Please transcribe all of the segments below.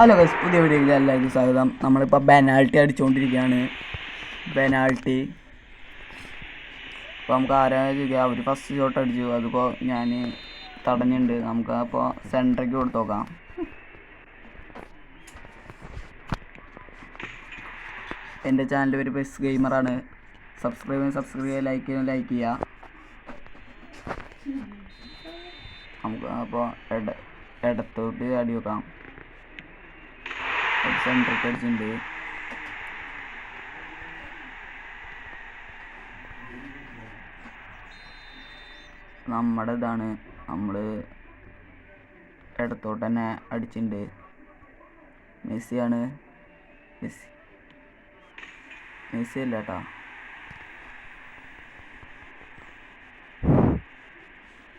Hello guys പുതിയ വീഡിയോയിൽ എല്ലാവർക്കും സ്വാഗതം. നമ്മളിപ്പോൾ പെനാൾട്ടി അടിച്ചുകൊണ്ടിരിക്കുകയാണ് പെനാൾട്ടി അപ്പോൾ നമുക്ക് ആരാ ചോദിക്കുക? അവർ ഫസ്റ്റ് ഷോട്ട് അടിച്ചു. അതിപ്പോൾ ഞാൻ തടഞ്ഞിട്ടുണ്ട് നമുക്ക് അപ്പോൾ സെന്ററേക്ക് കൊടുത്തു നോക്കാം. എന്റെ ചാനൽ പേര് ബെസ് ഗെയിമറാണ് സബ്സ്ക്രൈബ് ചെയ്യാൻ സബ്സ്ക്രൈബ് ചെയ്യുക ലൈക്ക് ചെയ്യാൻ ലൈക്ക് ചെയ്യുക നമുക്ക് അപ്പോൾ ഇട ഇടത്തോട്ട് അടി വെക്കാം. ഒരു സെന്ററിക്ക് ഉണ്ട്. നമ്മുടെ ഇതാണ്. നമ്മൾ ഇടത്തോട്ട് തന്നെ അടിച്ചിട്ടുണ്ട് മെസ്സിയാണ്. മെസ്സി. മെസ്സി അല്ല കേട്ടോ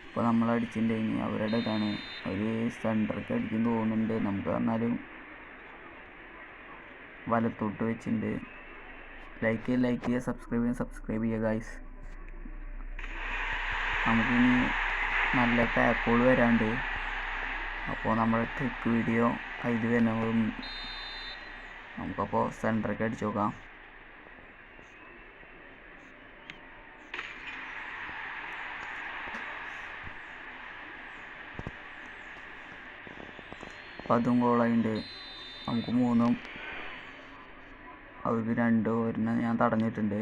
ഇപ്പോൾ നമ്മൾ അടിച്ചിട്ടുണ്ട് ഇനി അവരുടെ ഇതാണ്. അവർ സെന്ററിക്ക് അടിക്കും തോന്നുന്നുണ്ട്. നമുക്ക് എന്നാലും വലത്തോട്ട് വെച്ചിട്ടുണ്ട്. ലൈക്ക് ചെയ്യുക ലൈക്ക് ചെയ്യുക സബ്സ്ക്രൈബ് ചെയ്യുക സബ്സ്ക്രൈബ് ചെയ്യുക ഗൈസ് നമുക്കിനി നല്ല പാക്കോൾ വരാണ്ട് അപ്പോൾ നമ്മുടെ ട്രിക്ക് വീഡിയോ അതിൽ വരുന്നതും നമുക്കപ്പോൾ സെന്ററൊക്കെ അടിച്ചു നോക്കാം. അപ്പം അതും ഗോളായിട്ടുണ്ട് നമുക്ക് മൂന്നും അവർക്ക് രണ്ട് ഒരെണ്ണം ഞാൻ തടഞ്ഞിട്ടുണ്ട്.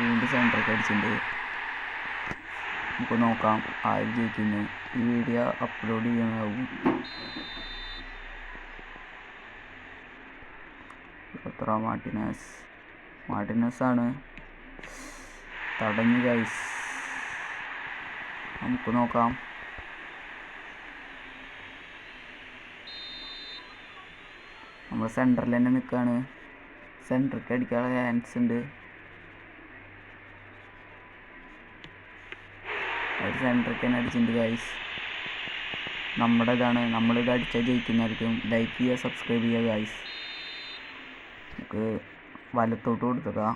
വീണ്ടും സെന്ററൊക്കെ അടിച്ചിട്ടുണ്ട്. നമുക്ക് നോക്കാം ആര് ജയിക്കുന്നു. ഈ വീഡിയോ അപ്ലോഡ് ചെയ്യാനാവും എത്ര മാർട്ടിനസ്? മാർട്ടിനസ് ആണ് തടഞ്ഞു ഗൈസ് നമുക്ക് നോക്കാം. നമ്മൾ സെന്ററിൽ തന്നെ നിൽക്കുകയാണ് സെന്ററിക്ക് അടിക്കാനുള്ള ചാൻസ് ഉണ്ട്. സെന്ററിക്ക് തന്നെ അടിച്ചിട്ടുണ്ട് ഗൈസ് നമ്മുടെ ഇതാണ് നമ്മളിത് അടിച്ചാൽ ജയിക്കുന്നതായിരിക്കും. ലൈക്ക് ചെയ്യുക സബ്സ്ക്രൈബ് ചെയ്യുക ഗൈസ് നമുക്ക് വലത്തോട്ട് കൊടുത്തേക്കാം.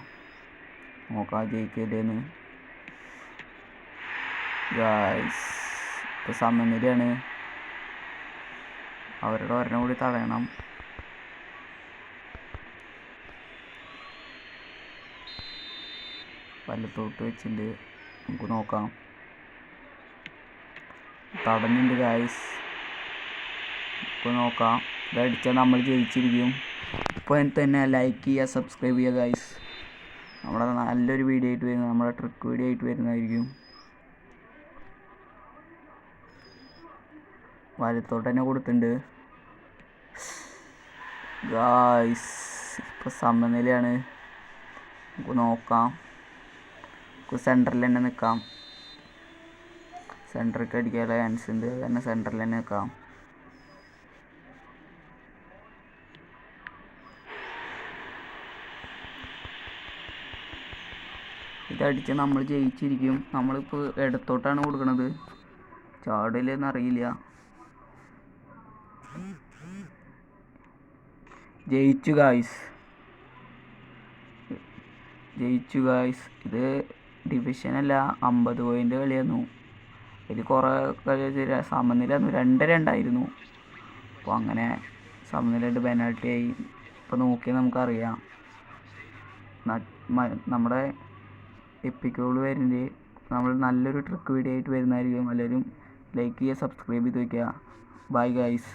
നോക്കാം ജയിക്കില്ലേന്ന്. ഗൈസ് ഇപ്പോൾ സമനിലയാണ്. അവരുടെ ഒരെണ്ണം കൂടി തടയണം. വലത്തോട്ട് വെച്ചിട്ട് നമുക്ക് നോക്കാം. തടഞ്ഞിട്ടുണ്ട് ഗായ്സ് ഇപ്പോൾ നോക്കാം. ഇതടിച്ചാൽ നമ്മൾ ജയിച്ചിരിക്കും. ഇപ്പോൾ തന്നെ ലൈക്ക് ചെയ്യുക സബ്സ്ക്രൈബ് ചെയ്യുക ഗായ്സ് നമ്മുടെ നല്ലൊരു വീഡിയോ ആയിട്ട് വരുന്നത് നമ്മുടെ ട്രിക്ക് വീഡിയോ ആയിട്ട് വരുന്നതായിരിക്കും. വലത്തോട്ട് തന്നെ കൊടുത്തിട്ടുണ്ട്. ഗായ്സ് ഇപ്പോൾ സമനിലയാണ്. നമുക്ക് നോക്കാം. സെന്ററിൽ തന്നെ നിൽക്കാം. സെന്ററിലേക്ക് അടിക്കാനുള്ള ചാൻസ് ഉണ്ട്. തന്നെ സെന്ററിൽ തന്നെ നിൽക്കാം. ഇതടിച്ച് നമ്മൾ ജയിച്ചിരിക്കും. നമ്മളിപ്പോൾ ഇടത്തോട്ടാണ് കൊടുക്കുന്നത് ചാടില്ലെന്ന് അറിയില്ല. ജയിച്ചു ഗായ്സ് ജയിച്ചു ഗായ്സ് ഇത് ഡിവിഷൻ അല്ല അമ്പത് പോയിന്റ് കളിയായിരുന്നു. ഇതിൽ കുറേ സമനില രണ്ട് രണ്ടായിരുന്നു. അപ്പോൾ അങ്ങനെ സമനിലയിട്ട് പെനാൽറ്റി ആയി. ഇപ്പോൾ നോക്കിയാൽ നമുക്കറിയാം. നമ്മുടെ എപ്പിക്കോൾ വരുന്നത് നമ്മൾ നല്ലൊരു ട്രിക്ക് വീഡിയോ ആയിട്ട് വരുന്നതായിരിക്കും. എല്ലാവരും ലൈക്ക് ചെയ്യുക സബ്സ്ക്രൈബ് ചെയ്ത് വയ്ക്കുക ബൈ ഗൈസ്